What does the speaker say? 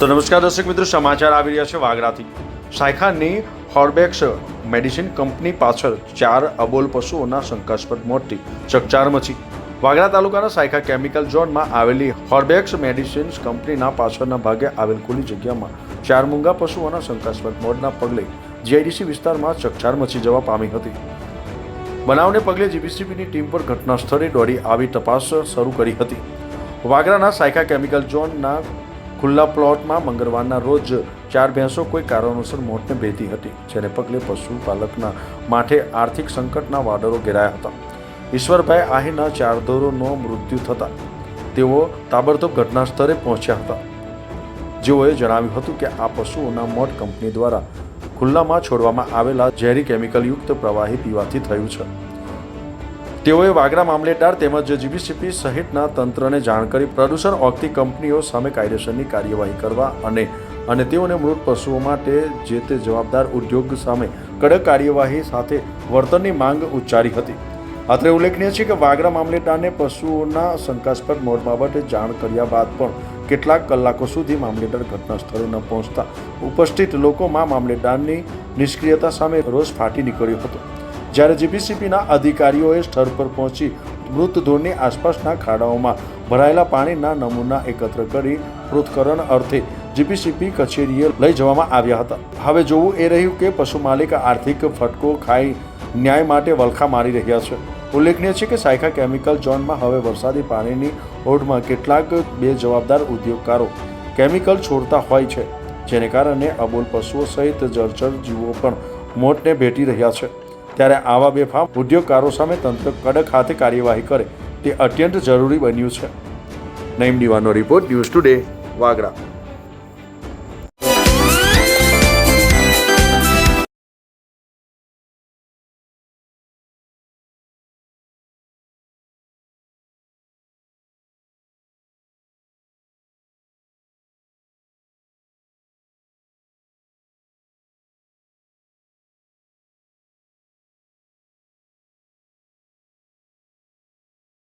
તો નમસ્કાર દર્શક મિત્રો, સમાચાર આવી રહ્યા છે વાગરાથી સાયખાની હોર્બેક્સ મેડિસિન કંપની પાછળ ચાર અબોલ પશુઓના શંકાસ્પદ મોતથી ચકચાર મચી. વાગરા તાલુકાના સાયખા કેમિકલ ઝોનમાં આવેલી હોર્બેક્સ મેડિસિન્સ કંપનીના પાછળના ભાગે આવેલ ખુલ્લી જગ્યામાં ચાર મૂંગા પશુઓના શંકાસ્પદ મોતના પગલે જીઆઈડીસી વિસ્તારમાં ચકચાર મચી જવા પામી હતી. બનાવને પગલે જીબીસીબીની ટીમ પર ઘટના સ્થળે દોડી આવી તપાસ શરૂ કરી હતી. વાગરાના સાયખા કેમિકલ ઝોનના ખુલ્લા પ્લોટમાં મંગળવારના રોજ ચાર ભેંસો કોઈ કારણોસર મોતને ભેટી હતી, જેને પગલે પશુપાલકના માટે આર્થિક સંકટના વાડરો ઘેરાયા હતા. ઈશ્વરભાઈ આહીના ચાર ઢોરોનો મૃત્યુ થતાં તેઓ તાબડતોબ ઘટના સ્થળે પહોંચ્યા હતા. જેઓએ જણાવ્યું હતું કે આ પશુઓના મોત કંપની દ્વારા ખુલ્લામાં છોડવામાં આવેલા ઝેરી કેમિકલયુક્ત પ્રવાહી પીવાથી થયું છે. તેઓએ વાગરા મામલેદાર તેમજ જીબીસીપી સહિતના તંત્રને જાણ કરી પ્રદૂષણ ઓગતી કંપનીઓ સામે કાયદેસરની કાર્યવાહી કરવા અને અને તેઓને મૃત પશુઓ માટે જે તે જવાબદાર ઉદ્યોગ સામે કડક કાર્યવાહી સાથે વળતરની માંગ ઉચ્ચારી હતી. અત્રે ઉલ્લેખનીય છે કે વાગરા મામલેદારને પશુઓના શંકાસ્પદ મોત બાબતે જાણ કર્યા બાદ પણ કેટલાક કલાકો સુધી મામલેદાર ઘટના સ્થળે ન પહોંચતા ઉપસ્થિત લોકોમાં મામલેદારની નિષ્ક્રિયતા સામે રોષ ફાટી નીકળ્યો હતો. જ્યારે જીપીસીપીના અધિકારીઓએ સ્થળ પર પહોંચી મૃત આસપાસના ખાડાઓમાં ભરાયેલા પાણીના નમૂના એકત્ર કરી પૃથ્થકરણ અર્થે જીપીસીપી કચેરીએ લઈ જવામાં આવ્યા હતા. હવે જોવું એ રહ્યું કે પશુ માલિક આર્થિક ફટકો ખાઈ ન્યાય માટે વલખા મારી રહ્યા છે. ઉલ્લેખનીય છે કે સાયખા કેમિકલ ઝોનમાં હવે વરસાદી પાણીની ઓઢમાં કેટલાક બે જવાબદાર ઉદ્યોગકારો કેમિકલ છોડતા હોય છે, જેને કારણે અબોલ પશુઓ સહિત જળચર જીવો પણ મોતને ભેટી રહ્યા છે. ત્યારે આવા બેફામ ઉદ્યોગકારો સામે તંત્ર કડક હાથે કાર્યવાહી કરે તે અત્યંત જરૂરી બન્યું છે. નઈમ દીવાનો રિપોર્ટ ન્યૂઝ ટુડે, વાગડા.